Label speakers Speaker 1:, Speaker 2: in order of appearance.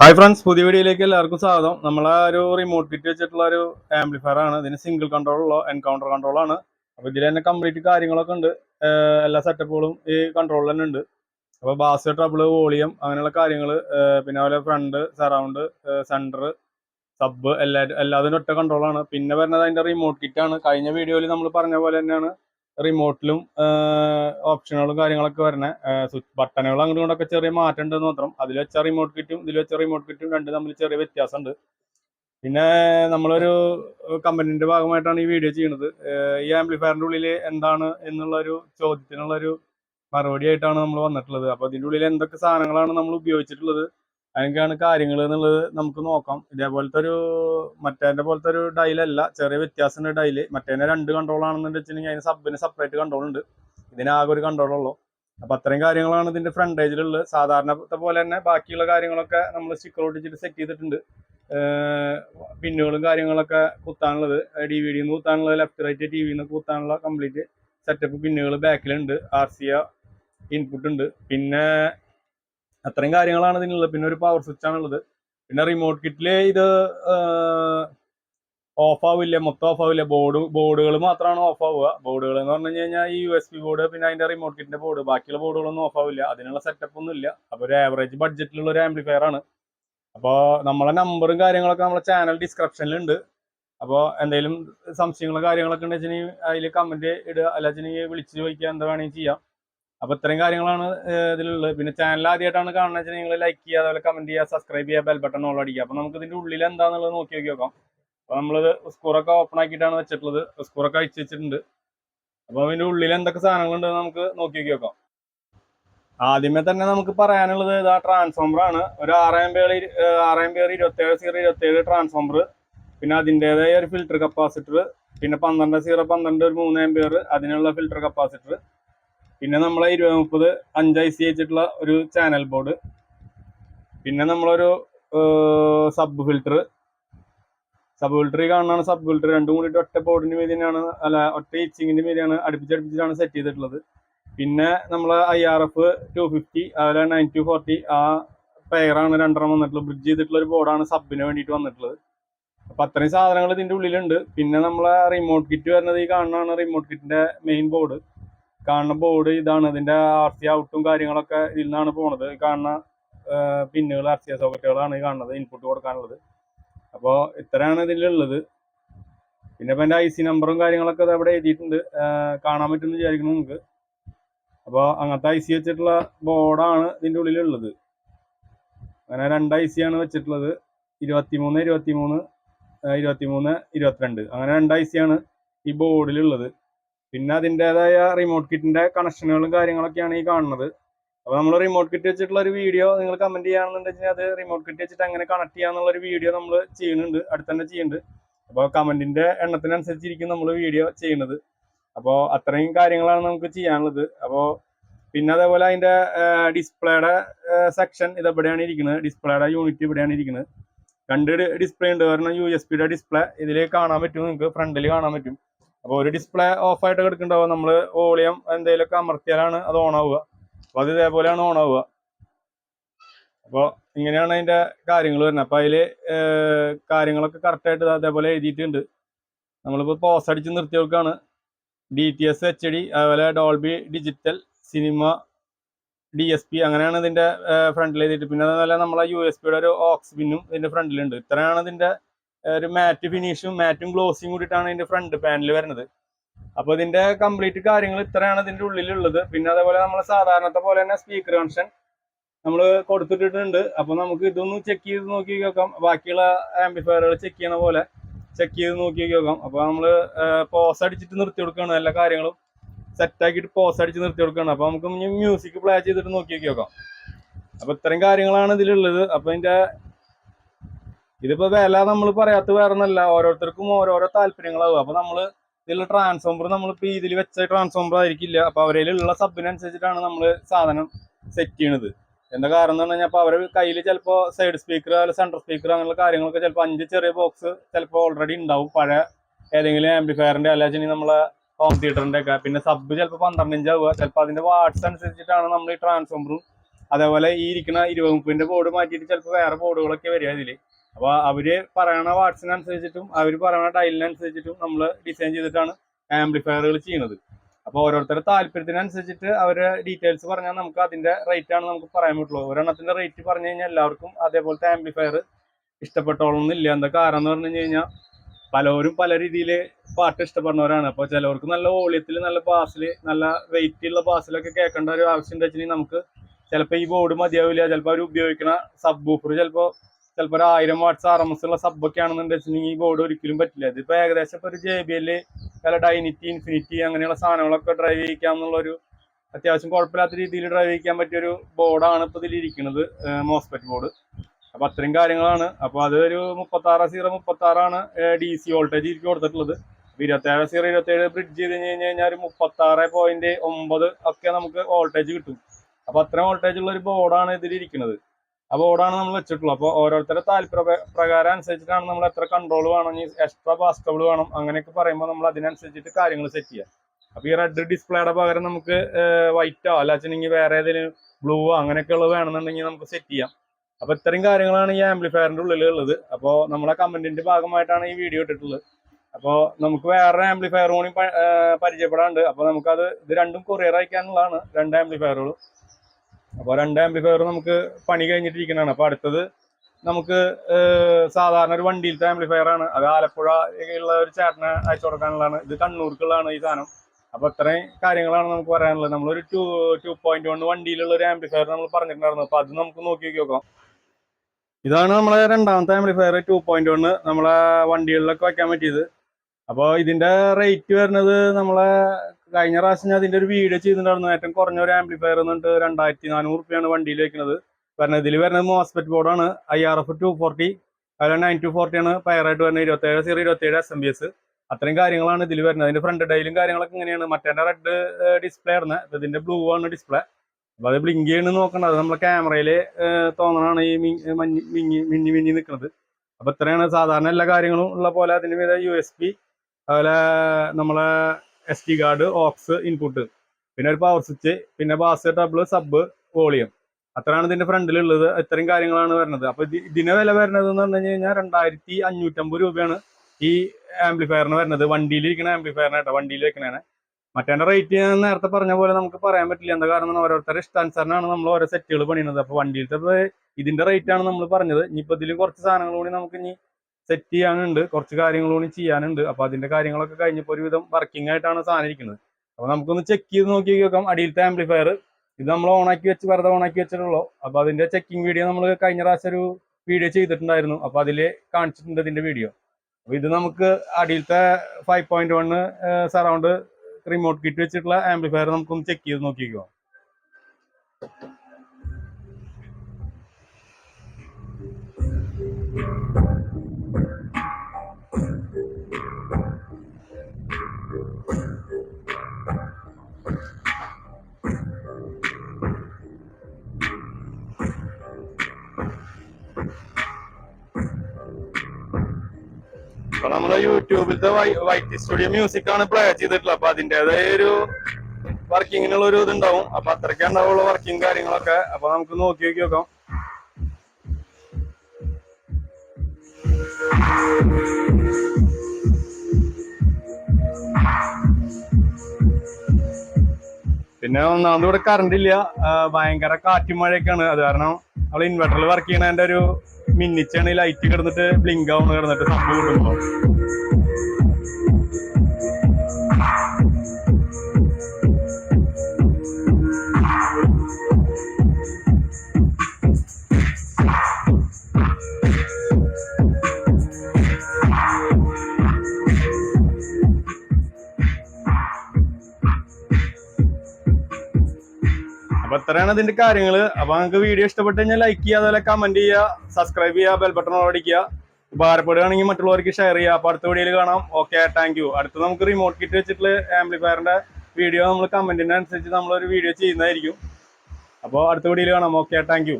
Speaker 1: Hi friends പുതിയ വീഡിയോയിലേക്ക് എല്ലാവർക്കും സ്വാഗതം. നമ്മളെ ഒരു റിമോട്ട് കിറ്റ് വെച്ചിട്ടുള്ള ഒരു ആംപ്ലിഫയർ ആണ്. ഇതിന് സിംഗിൾ കൺട്രോൾ ഉള്ള എൻകൗണ്ടർ കൺട്രോൾ ആണ്. അപ്പോൾ ഇതിൽ തന്നെ കംപ്ലീറ്റ് കാര്യങ്ങളൊക്കെ ഉണ്ട്. എല്ലാ സെറ്റപ്പുകളും ഈ കൺട്രോളിൽ തന്നെ ഉണ്ട്. അപ്പോൾ ബാസ് ട്രബിൾ വോളിയം അങ്ങനെയുള്ള കാര്യങ്ങൾ പിന്നെ അതുപോലെ ഫ്രണ്ട് സറൗണ്ട് സെന്റർ സബ് എല്ലാ എല്ലാതിനും ഒറ്റ കൺട്രോളാണ് പിന്നെ വരുന്നത് അതിന്റെ റിമോട്ട് കിറ്റ് ആണ്. കഴിഞ്ഞ വീഡിയോയിൽ നമ്മൾ പറഞ്ഞ പോലെ തന്നെയാണ് റിമോട്ടിലും ഓപ്ഷനുകളും കാര്യങ്ങളൊക്കെ വരണേ. സ്വിച്ച് ബട്ടണുകൾ അങ്ങോട്ടും കൊണ്ടൊക്കെ ചെറിയ മാറ്റം ഉണ്ടെന്ന് മാത്രം. അതിൽ വെച്ച റിമോട്ട് കിറ്റും ഇതിൽ വെച്ച റിമോട്ട് കിറ്റും രണ്ട് തമ്മിൽ ചെറിയ വ്യത്യാസമുണ്ട്. പിന്നെ നമ്മളൊരു കമ്പനിന്റെ ഭാഗമായിട്ടാണ് ഈ വീഡിയോ ചെയ്യുന്നത്. ഈ ആംപ്ലിഫയറിന്റെ ഉള്ളിൽ എന്താണ് എന്നുള്ള ഒരു ചോദ്യത്തിനുള്ള ഒരു മറുപടി ആയിട്ടാണ് നമ്മൾ വന്നിട്ടുള്ളത്. അപ്പൊ ഇതിന്റെ ഉള്ളിൽ എന്തൊക്കെ സാധനങ്ങളാണ് നമ്മൾ ഉപയോഗിച്ചിട്ടുള്ളത്? അതൊക്കെയാണ് കാര്യങ്ങൾ എന്നുള്ളത് നമുക്ക് നോക്കാം. ഇതേപോലത്തെ ഒരു മറ്റേന്റെ പോലത്തെ ഒരു ഡൈലല്ല ചെറിയ വ്യത്യാസമുണ്ട് ഡൈൽ മറ്റേനെ രണ്ട് കൺട്രോൾ ആണെന്ന് വെച്ചിട്ടുണ്ടെങ്കിൽ അതിന് സബിന് സെപ്പറേറ്റ് കൺട്രോൾ ഉണ്ട്. ഇതിനാകെ ഒരു കൺട്രോൾ ഉള്ളൂ. അപ്പൊ അത്രയും കാര്യങ്ങളാണ് ഇതിന്റെ ഫ്രണ്ട് ഏജിലുള്ളത് സാധാരണത്തെ പോലെ തന്നെ ബാക്കിയുള്ള കാര്യങ്ങളൊക്കെ നമ്മൾ സ്റ്റിക്കർ ഒട്ടിച്ചിട്ട് സെറ്റ് ചെയ്തിട്ടുണ്ട്. പിന്നുകളും കാര്യങ്ങളൊക്കെ കുത്താനുള്ളത്. ഡി വി ഡിന്ന് കുത്താനുള്ളത് ലെഫ്റ്റ് റൈറ്റ് ടി വിന്ന് കുത്താനുള്ള കംപ്ലീറ്റ് സെറ്റപ്പ് പിന്നുകൾ ബാക്കിലുണ്ട് ആർ സി ഇൻപുട്ട് ഉണ്ട്. പിന്നെ അത്രയും കാര്യങ്ങളാണ് ഇതിനുള്ളത്. പിന്നെ ഒരു പവർ സ്വിച്ച് ആണുള്ളത്. പിന്നെ റിമോട്ട് കിറ്റിൽ ഇത് ഓഫ് ആവില്ല മൊത്തം ഓഫ് ആവില്ല. ബോർഡ് ബോർഡുകൾ മാത്രമാണ് ഓഫ് ആവുക. ബോർഡുകൾ എന്ന് പറഞ്ഞു കഴിഞ്ഞാൽ ഈ യു എസ് പി ബോർഡ് പിന്നെ അതിന്റെ റിമോട്ട് കിറ്റിന്റെ ബോർഡ് ബാക്കിയുള്ള ബോർഡുകളൊന്നും ഓഫ് ആവില്ല. അതിനുള്ള സെറ്റപ്പ് ഒന്നും ഇല്ല അപ്പൊ ഒരു ആവറേജ് ബഡ്ജറ്റിലുള്ള ഒരു ആംപ്ലിഫയർ ആണ്. അപ്പോൾ നമ്മളെ നമ്പറും കാര്യങ്ങളൊക്കെ നമ്മളെ ചാനൽ ഡിസ്ക്രിപ്ഷനിലുണ്ട് അപ്പോൾ എന്തെങ്കിലും സംശയങ്ങളോ കാര്യങ്ങളൊക്കെ ഉണ്ടെങ്കിൽ അതിൽ കമന്റ് ഇടുക. അല്ലെങ്കിൽ വിളിച്ച് ചോദിക്കുക. എന്താ വേണമെങ്കിൽ ചെയ്യാം. അപ്പൊ ഇത്രയും കാര്യങ്ങളാണ് ഇതിലുള്ളത്. പിന്നെ ചാനൽ ആദ്യമായിട്ടാണ് കാണുന്നത് വെച്ചാൽ നിങ്ങൾ ലൈക്ക് ചെയ്യുക അതുപോലെ കമന്റ് ചെയ്യുക സബ്സ്ക്രൈബ് ചെയ്യുക ബെൽ ബട്ടൺ ഓൾ അടിക്കുക. അപ്പൊ നമുക്ക് ഇതിന്റെ ഉള്ളിൽ എന്താണെന്നുള്ളത് നോക്കി നോക്കി നോക്കാം. അപ്പൊ നമ്മളത് സ്കൂറൊക്കെ ഓപ്പൺ ആക്കിയിട്ടാണ് വെച്ചിട്ടുള്ളത്. സ്കൂറൊക്കെ അയച്ചു വെച്ചിട്ടുണ്ട്. അപ്പൊ അതിന്റെ ഉള്ളിൽ എന്തൊക്കെ സാധനങ്ങളുണ്ട് നമുക്ക് നോക്കി നോക്കി നോക്കാം. ആദ്യമേ തന്നെ നമുക്ക് പറയാനുള്ളത് ഇത് ആ ട്രാൻസ്ഫോമർ ആണ്. ഒരു ആറായിരം പേർ ആറായിരം പേർ ഇരുപത്തേഴ് സീറോ ഇരുപത്തേഴ് ട്രാൻസ്ഫോമർ പിന്നെ അതിന്റെതായ ഒരു ഫിൽറ്റർ കപ്പാസിറ്റർ പിന്നെ പന്ത്രണ്ട് സീറോ പന്ത്രണ്ട് ഒരു മൂന്നായിരം പേർ അതിനുള്ള ഫിൽറ്റർ കപ്പാസിറ്റർ പിന്നെ നമ്മളെ ഇരുപത് മുപ്പത് അഞ്ച് ഐ സി വെച്ചിട്ടുള്ള ഒരു ചാനൽ ബോർഡ് പിന്നെ നമ്മളൊരു സബ് ഫിൽറ്റർ സബ് ഫിൽറ്റർ കാണുന്നതാണ് സബ് ഫിൽറ്റർ രണ്ടും കൂടിയിട്ട് ഒറ്റ ബോർഡിന് മീതിയാണ് അല്ല ഒറ്റ ഇച്ചിങ്ങിന്റെ മീതിയാണ് അടുപ്പിച്ചടുപ്പിച്ചിട്ടാണ് സെറ്റ് ചെയ്തിട്ടുള്ളത്. പിന്നെ നമ്മൾ I R F two fifty അതുപോലെ നയൻ ടു ഫോർട്ടി ആ പെയറാണ് രണ്ടെണ്ണം വന്നിട്ടുള്ളത്. ബ്രിഡ്ജ് ചെയ്തിട്ടുള്ള ഒരു ബോർഡാണ് സബിന് വേണ്ടിയിട്ട് വന്നിട്ടുള്ളത്. അപ്പൊ അത്രയും സാധനങ്ങൾ ഇതിന്റെ ഉള്ളിലുണ്ട്. പിന്നെ നമ്മളെ റിമോട്ട് കിറ്റ് വരുന്നത് ഈ കാണുന്നതാണ് റിമോട്ട് കിറ്റിന്റെ മെയിൻ ബോർഡ് കാണുന്ന ബോർഡ് ഇതാണ്. ഇതിന്റെ ആർ സി ഔട്ടും കാര്യങ്ങളൊക്കെ ഇതിൽ നിന്നാണ് പോണത് കാണുന്ന പിന്നുകൾ ആർ സി സോക്കറ്റുകളാണ് കാണുന്നത് ഇൻപുട്ട് കൊടുക്കാനുള്ളത്. അപ്പോൾ ഇത്രയാണ് ഇതിലുള്ളത്. പിന്നെ ഇപ്പം എന്റെ ഐ സി നമ്പറും കാര്യങ്ങളൊക്കെ ഇത് അവിടെ എഴുതിയിട്ടുണ്ട്. കാണാൻ പറ്റുമെന്ന് വിചാരിക്കുന്നു നമുക്ക്. അപ്പോൾ അങ്ങനത്തെ ഐ സി വെച്ചിട്ടുള്ള ബോർഡാണ് ഇതിന്റെ ഉള്ളിലുള്ളത്. അങ്ങനെ രണ്ട് ഐ സി ആണ് വെച്ചിട്ടുള്ളത്. ഇരുപത്തിമൂന്ന് ഇരുപത്തിമൂന്ന് ഇരുപത്തിമൂന്ന് ഇരുപത്തിരണ്ട്. അങ്ങനെ രണ്ട് ഐ സി ആണ് ഈ ബോർഡിലുള്ളത് പിന്നെ അതിന്റെതായ റിമോട്ട് കിറ്റിന്റെ കണക്ഷനുകളും കാര്യങ്ങളൊക്കെയാണ് ഈ കാണുന്നത്. അപ്പോൾ നമ്മൾ റിമോട്ട് കിറ്റ് വെച്ചിട്ടുള്ള ഒരു വീഡിയോ നിങ്ങൾ കമന്റ് ചെയ്യുകയാണെന്നുണ്ടെങ്കിൽ അത് റിമോട്ട് കിറ്റ് വെച്ചിട്ട് എങ്ങനെ കണക്ട് ചെയ്യാന്നുള്ള ഒരു വീഡിയോ നമ്മൾ ചെയ്യുന്നുണ്ട് അടുത്ത് തന്നെ ചെയ്യുന്നുണ്ട്. അപ്പോൾ കമന്റിന്റെ എണ്ണത്തിനനുസരിച്ചിരിക്കും നമ്മൾ വീഡിയോ ചെയ്യുന്നത്. അപ്പോൾ അത്രയും കാര്യങ്ങളാണ് നമുക്ക് ചെയ്യാനുള്ളത്. അപ്പോൾ പിന്നെ അതേപോലെ അതിന്റെ ഡിസ്പ്ലേയുടെ സെക്ഷൻ ഇത് എവിടെയാണ് ഇരിക്കുന്നത്? ഡിസ്പ്ലേയുടെ യൂണിറ്റ് ഇവിടെയാണ് ഇരിക്കുന്നത്. രണ്ട് ഡിസ്പ്ലേ ഉണ്ട്. കാരണം യു എസ് പിയുടെ ഡിസ്പ്ലേ ഇതിൽ കാണാൻ പറ്റും നിങ്ങൾക്ക്. ഫ്രണ്ടിൽ കാണാൻ പറ്റും. അപ്പോൾ ഒരു ഡിസ്പ്ലേ ഓഫ് ആയിട്ട് കിടക്കുന്നുണ്ടാവുക. നമ്മൾ വോളിയം എന്തെങ്കിലുമൊക്കെ അമർത്തിയാലാണ് അത് ഓൺ ആവുക. അപ്പോൾ അത് ഇതേപോലെയാണ് ഓൺ ആവുക. അപ്പോൾ ഇങ്ങനെയാണ് അതിന്റെ കാര്യങ്ങൾ വരുന്നത്. അപ്പോൾ അതിൽ കാര്യങ്ങളൊക്കെ കറക്റ്റായിട്ട് അതേപോലെ എഴുതിയിട്ടുണ്ട്. നമ്മളിപ്പോൾ പോസ് അടിച്ച് നിർത്തി വെക്കുകയാണ് D T S H D അതുപോലെ Dolby digital cinema D S P അങ്ങനെയാണ് ഇതിന്റെ ഫ്രണ്ടിൽ എഴുതിയിട്ട്. പിന്നെ അതുപോലെ നമ്മളെ യു എസ് പിയുടെ ഒരു ഓക്സ് പിന്നും ഇതിന്റെ ഫ്രണ്ടിലുണ്ട് ഇത്രയാണ് ഇതിന്റെ ഒരു മാറ്റ് ഫിനിഷും മാറ്റും ഗ്ലോസും കൂടിയിട്ടാണ് ഇതിന്റെ ഫ്രണ്ട് പാനൽ വരുന്നത്. അപ്പൊ ഇതിന്റെ കംപ്ലീറ്റ് കാര്യങ്ങൾ ഇത്രയാണ് ഇതിന്റെ ഉള്ളിലുള്ളത്. പിന്നെ അതേപോലെ നമ്മളെ സാധാരണത്തെ പോലെ തന്നെ സ്പീക്കർ കണക്ഷൻ നമ്മൾ കൊടുത്തിട്ടിട്ടുണ്ട്. അപ്പൊ നമുക്ക് ഇതൊന്ന് ചെക്ക് ചെയ്ത് നോക്കി നോക്കാം. ബാക്കിയുള്ള ആംപ്ലിഫയറുകൾ ചെക്ക് ചെയ്യണ പോലെ ചെക്ക് ചെയ്ത് നോക്കി നോക്കാം. അപ്പൊ നമ്മൾ പോസ് അടിച്ചിട്ട് നിർത്തി കൊടുക്കുകയാണ് എല്ലാ കാര്യങ്ങളും. സെറ്റ് ആക്കിയിട്ട് പോസ് അടിച്ച് നിർത്തി കൊടുക്കുകയാണ്. അപ്പൊ നമുക്ക് മ്യൂസിക് പ്ലേ ചെയ്തിട്ട് നോക്കി നോക്കാം. അപ്പൊ ഇത്രയും കാര്യങ്ങളാണ് ഇതിലുള്ളത്. അപ്പൊ ഇതിന്റെ ഇതിപ്പോ വില നമ്മൾ പറയാത്ത വേറെ ഒന്നല്ല ഓരോരുത്തർക്കും ഓരോരോ താല്പര്യങ്ങളാവും. അപ്പൊ നമ്മൾ ഇതിലുള്ള ട്രാൻസ്ഫോമർ നമ്മളിപ്പോ ഇതിൽ വെച്ച ട്രാൻസ്ഫോമർ ആയിരിക്കില്ല. അപ്പൊ അവരിലുള്ള സബിനനുസരിച്ചിട്ടാണ് നമ്മൾ സാധനം സെറ്റ് ചെയ്യണത്. എന്താ കാരണം എന്ന് പറഞ്ഞു കഴിഞ്ഞാൽ അപ്പൊ അവരുടെ കയ്യിൽ ചിലപ്പോ സൈഡ് സ്പീക്കർ അല്ലെങ്കിൽ സെൻട്രൽ സ്പീക്കർ അങ്ങനെയുള്ള കാര്യങ്ങളൊക്കെ ചിലപ്പോൾ അഞ്ച് ചെറിയ ബോക്സ് ചിലപ്പോൾ ഓൾറെഡി ഉണ്ടാവും പഴയ ഏതെങ്കിലും ആംപ്ലിഫയറിന്റെ അല്ലെങ്കിൽ നമ്മളെ ഹോം തിയേറ്ററിന്റെ ഒക്കെ. പിന്നെ സബ് ചിലപ്പോൾ പന്ത്രണ്ട് ഇഞ്ച് ആവുക. ചിലപ്പോൾ അതിന്റെ വാട്ട്സ് അനുസരിച്ചിട്ടാണ് നമ്മൾ ഈ ട്രാൻസ്ഫോമറും അതേപോലെ ഈ ഇരിക്കുന്ന ഇരുപത് മുപ്പതിന്റെ ബോർഡ് മാറ്റിയിട്ട് ചിലപ്പോൾ വേറെ ബോർഡുകളൊക്കെ വരിക ഇതിൽ. അപ്പൊ അവർ പറയണ വാട്സിനനുസരിച്ചിട്ടും അവർ പറയണ ടൈലിനനുസരിച്ചിട്ടും നമ്മൾ ഡിസൈൻ ചെയ്തിട്ടാണ് ആംപ്ലിഫയറുകൾ ചെയ്യുന്നത്. അപ്പോൾ ഓരോരുത്തരുടെ താല്പര്യത്തിനനുസരിച്ചിട്ട് അവരുടെ ഡീറ്റെയിൽസ് പറഞ്ഞാൽ നമുക്ക് അതിന്റെ റേറ്റ് ആണ് നമുക്ക് പറയാൻ പറ്റുള്ളൂ. ഒരെണ്ണത്തിന്റെ റേറ്റ് പറഞ്ഞു കഴിഞ്ഞാൽ എല്ലാവർക്കും അതേപോലത്തെ ആംപ്ലിഫയർ ഇഷ്ടപ്പെട്ടോളന്നില്ല എന്താ കാരണം എന്ന് പറഞ്ഞു കഴിഞ്ഞാൽ പലവരും പല രീതിയിൽ പാട്ട് ഇഷ്ടപ്പെടുന്നവരാണ്. അപ്പോൾ ചിലവർക്ക് നല്ല വോളിയത്തിൽ നല്ല ബാസിൽ നല്ല വെയിറ്റ് ഉള്ള ബാസിലൊക്കെ കേൾക്കേണ്ട ഒരു ആവശ്യം എന്താ വെച്ചിട്ടുണ്ടെങ്കിൽ നമുക്ക് ചിലപ്പോൾ ഈ ബോർഡ് മതിയാവില്ല. ചിലപ്പോൾ അവർ ഉപയോഗിക്കുന്ന സബ് ബൂഫർ ചിലപ്പോൾ ചിലപ്പോൾ ഒരു ആയിരം വാട്ട്സ് ആർ എം എസ് ഉള്ള സബ്ബൊക്കെ ആണെന്നുണ്ടെങ്കിൽ വെച്ചിട്ടുണ്ടെങ്കിൽ ഈ ബോർഡ് ഒരിക്കലും പറ്റില്ല. ഇതിപ്പോൾ ഏകദേശം ഇപ്പോൾ ഒരു ജെ ബി എൽ ചില ഡൈനിറ്റി ഇൻഫിനിറ്റി അങ്ങനെയുള്ള സാധനങ്ങളൊക്കെ ഡ്രൈവ് ചെയ്യിക്കാം എന്നുള്ളൊരു അത്യാവശ്യം കുഴപ്പമില്ലാത്ത രീതിയിൽ ഡ്രൈവ് ചെയ്യിക്കാൻ പറ്റിയൊരു ബോർഡാണ് ഇപ്പോൾ ഇതിലിരിക്കുന്നത് മോസ്പെറ്റ് ബോർഡ് അപ്പൊ അത്രയും കാര്യങ്ങളാണ്. അപ്പൊ അത് ഒരു മുപ്പത്തി ആറ് സീറോ മുപ്പത്തി ആറാണ് ഡി സി വോൾട്ടേജ് ഇരിക്കും കൊടുത്തിട്ടുള്ളത്. ഇരുപത്തേഴ് സീറോ ഇരുപത്തേഴ് ബ്രിഡ്ജ് ചെയ്ത് കഴിഞ്ഞ് കഴിഞ്ഞാൽ ഒരു മുപ്പത്തി ആറ് പോയിന്റ് ഒമ്പത് ഒക്കെ നമുക്ക് വോൾട്ടേജ് കിട്ടും. അപ്പൊ അത്രയും വോൾട്ടേജ് ഉള്ള ഒരു ബോർഡാണ് ഇതിൽ ഇരിക്കുന്നത് ഓടാണ് നമ്മൾ വെച്ചിട്ടുള്ളത്. അപ്പോൾ ഓരോരുത്തരുടെ താല്പര്യ പ്രകാരം അനുസരിച്ചിട്ടാണ് നമ്മൾ എത്ര കൺട്രോൾ വേണം ഇനി എക്സ്ട്രാ ബാസ്റ്റബിൾ വേണം അങ്ങനെയൊക്കെ പറയുമ്പോൾ നമ്മൾ അതിനനുസരിച്ചിട്ട് കാര്യങ്ങൾ സെറ്റ് ചെയ്യാം. അപ്പോൾ ഈ റെഡ് ഡിസ്പ്ലേയുടെ പകരം നമുക്ക് വൈറ്റോ അല്ല വെച്ചിട്ടുണ്ടെങ്കിൽ വേറെ ഏതെങ്കിലും ബ്ലൂവോ അങ്ങനെയൊക്കെ ഉള്ളത് വേണമെന്നുണ്ടെങ്കിൽ നമുക്ക് സെറ്റ് ചെയ്യാം. അപ്പോൾ ഇത്രയും കാര്യങ്ങളാണ് ഈ ആംപ്ലിഫയറിന്റെ ഉള്ളിൽ ഉള്ളത്. അപ്പോൾ നമ്മളെ കമന്റിന്റെ ഭാഗമായിട്ടാണ് ഈ വീഡിയോ ഇട്ടിട്ടുള്ളത്. അപ്പോൾ നമുക്ക് വേറെ ആംപ്ലിഫയർ കൂടി പരിചയപ്പെടാണ്ട് അപ്പോൾ നമുക്കത് ഇത് രണ്ടും കൊറിയർ അയക്കാനുള്ളതാണ്. രണ്ട് ആംപ്ലിഫയറുകൾ അപ്പോൾ രണ്ട് ആംപ്ലിഫയർ നമുക്ക് പണി കഴിഞ്ഞിട്ടിരിക്കുന്നതാണ് അപ്പോൾ അടുത്തത് നമുക്ക് സാധാരണ ഒരു വണ്ടിയിലത്തെ ആംപ്ലിഫയർ ആണ്. അത് ആലപ്പുഴ ഉള്ള ഒരു ചേട്ടനെ അയച്ചു കൊടുക്കാനുള്ളതാണ്. ഇത് കണ്ണൂർക്കുള്ളതാണ് ഈ സാധനം. അപ്പൊ ഇത്രയും കാര്യങ്ങളാണ് നമുക്ക് പറയാനുള്ളത്. നമ്മളൊരു ടു ടു പോയിന്റ് വൺ വണ്ടിയിലുള്ള ഒരു ആംപ്ലിഫയർ നമ്മൾ പറഞ്ഞിട്ടുണ്ടായിരുന്നു. അപ്പോൾ അത് നമുക്ക് നോക്കി നോക്കാം ഇതാണ് നമ്മളെ രണ്ടാമത്തെ ആംപ്ലിഫയർ ടു പോയിന്റ് വണ് നമ്മളെ വണ്ടികളിലൊക്കെ വയ്ക്കാൻ പറ്റിയത്. അപ്പോൾ ഇതിന്റെ റേറ്റ് വരുന്നത് നമ്മളെ കഴിഞ്ഞ പ്രാവശ്യം ഞാൻ ഇതിന്റെ ഒരു വീഡിയോ ചെയ്തിട്ടുണ്ടായിരുന്നു. ഏറ്റവും കുറഞ്ഞ ഒരു ആംപ്ലിഫയർ എന്നിട്ട് രണ്ടായിരത്തി നാനൂറ് റുപ്യാണ് വണ്ടിയിൽ വെക്കുന്നത്. വരുന്നത് ഇതിൽ വരുന്നത് മോസ്പെറ്റ് ബോർഡാണ് I R F two forty അതിൽ നയൻ ടു ഫോർട്ടി ആണ് പയറായിട്ട് വരുന്നത്. ഇരുപത്തേഴ് സീറോ ഇരുപത്തേഴ് എസ് എം ബി എസ് അത്രയും കാര്യങ്ങളാണ് ഇതിൽ വരുന്നത്. അതിന്റെ ഫ്രണ്ട് ഡൈലും കാര്യങ്ങളൊക്കെ ഇങ്ങനെയാണ്. മറ്റേ റെഡ് ഡിസ്പ്ലേ ആണ് ഇതിന്റെ ബ്ലൂ ആണ് ഡിസ്പ്ലേ അപ്പൊ അത് ബ്ലിങ്ക് ചെയ്യണം നോക്കണ്ട. അത് നമ്മളെ ക്യാമറയിൽ തോന്നണാണ് ഈ മി- മഞ്ഞ് മിഞ്ഞി മിന്നി മിന്നി നിൽക്കുന്നത് അപ്പൊ ഇത്രയാണ് സാധാരണ എല്ലാ കാര്യങ്ങളും ഉള്ള പോലെ അതിന് మీద യു എസ് പി അതുപോലെ നമ്മളെ S D card aux input പിന്നെ ഒരു പവർ സ്വിച്ച് പിന്നെ ബാസ് ടബിൾ സബ് വോളിയം അത്രയാണ് ഇതിന്റെ ഫ്രണ്ടിലുള്ളത് ഇത്രയും കാര്യങ്ങളാണ് വരുന്നത്. അപ്പൊ ഇത് ഇതിന് വില വരുന്നത് എന്ന് പറഞ്ഞു കഴിഞ്ഞാൽ രണ്ടായിരത്തി അഞ്ഞൂറ്റമ്പത് രൂപയാണ് ഈ ആംപ്ലിഫയറിന് വരുന്നത്. വണ്ടിയിൽ ഇരിക്കുന്ന ആംപ്ലിഫയറിനാട്ടോ വണ്ടിയിൽ വെക്കണേ മറ്റേ റേറ്റ് ഞാൻ നേരത്തെ പറഞ്ഞ പോലെ നമുക്ക് പറയാൻ പറ്റില്ല. എന്താ കാരണം ഓരോരുത്തരുടെ ഇഷ്ടാനുസരണമാണ് നമ്മൾ ഓരോ സെറ്റുകൾ പണിയുന്നത് അപ്പൊ വണ്ടിയിലത്തെ ഇതിന്റെ റേറ്റ് ആണ് നമ്മൾ പറഞ്ഞത്. ഇനിയിപ്പോ ഇതിൽ കുറച്ച് സാധനങ്ങൾ കൂടി നമുക്ക് ഇനി സെറ്റ് ചെയ്യാനുണ്ട്. കുറച്ച് കാര്യങ്ങൾ കൂടി ചെയ്യാനുണ്ട്. അപ്പൊ അതിന്റെ കാര്യങ്ങളൊക്കെ കഴിഞ്ഞപ്പോൾ ഒരുവിധം വർക്കിംഗ് ആയിട്ടാണ് സാധനം ഇരിക്കുന്നത്. അപ്പൊ നമുക്കൊന്ന് ചെക്ക് ചെയ്ത് നോക്കി നോക്കാം അടിയിലത്തെ ആംപ്ലിഫയർ ഇത് നമ്മൾ ഓണാക്കി വെച്ച് വെറുതെ ഓണാക്കി വെച്ചിട്ടുള്ളൂ. അപ്പൊ അതിന്റെ ചെക്കിംഗ് വീഡിയോ നമ്മൾ കഴിഞ്ഞ പ്രാവശ്യം ഒരു വീഡിയോ ചെയ്തിട്ടുണ്ടായിരുന്നു. അപ്പൊ അതിൽ കാണിച്ചിട്ടുണ്ട് ഇതിന്റെ വീഡിയോ അപ്പൊ ഇത് നമുക്ക് അടിയിലത്തെ five point one surround remote kit വെച്ചിട്ടുള്ള ആംപ്ലിഫയർ നമുക്കൊന്ന് ചെക്ക് ചെയ്ത് നോക്കിക്കോ അപ്പൊ നമ്മുടെ യൂട്യൂബിലത്തെ വൈറ്റ് സ്റ്റുഡിയോ മ്യൂസിക് ആണ് പ്ലേ ചെയ്തിട്ടുള്ളത്. അപ്പൊ അതിന്റേതായ ഒരു വർക്കിങ്ങിനുള്ള ഒരു ഇതുണ്ടാവും. അപ്പൊ അത്രയ്ക്ക് ഉണ്ടാവുള്ള വർക്കിംഗ് കാര്യങ്ങളൊക്കെ. അപ്പൊ നമുക്ക് നോക്കി നോക്കി നോക്കാം. പിന്നെ ഒന്നാമത് ഇവിടെ കറണ്ട് ഇല്ല. ഭയങ്കര കാറ്റും മഴയൊക്കെയാണ്. അത് കാരണം നമ്മൾ ഇൻവെർട്ടറിൽ വർക്ക് ചെയ്യണതിന്റെ ഒരു മിന്നിച്ചാണ് ഈ ലൈറ്റ് കിടന്നിട്ട് ബ്ലിങ്ക് ആവുന്ന കിടന്നിട്ട് സംഭവം കിട്ടുമ്പോ അപ്പൊ കാര്യങ്ങൾ അപ്പൊ നിങ്ങൾക്ക് വീഡിയോ ഇഷ്ടപ്പെട്ട് കഴിഞ്ഞാൽ ലൈക്ക് ചെയ്യുക അതുപോലെ കമന്റ് ചെയ്യുക സബ്സ്ക്രൈബ് ചെയ്യുക ബെൽ ബട്ടൺ ഓടിക്കുക. ഉപകാരപ്പെടുകയാണെങ്കിൽ മറ്റുള്ളവർക്ക് ഷെയർ ചെയ്യുക. അപ്പൊ അടുത്ത വീഡിയോയിൽ കാണാം. ഓക്കെ താങ്ക് യു അടുത്ത് നമുക്ക് റിമോട്ട് കിറ്റ് വെച്ചിട്ടുള്ള ആംപ്ലിഫയറിന്റെ വീഡിയോ നമ്മൾ കമന്റിന് അനുസരിച്ച് നമ്മളൊരു വീഡിയോ ചെയ്യുന്നതായിരിക്കും. അപ്പോൾ അടുത്ത വീഡിയോയിൽ കാണാം. Okay thank you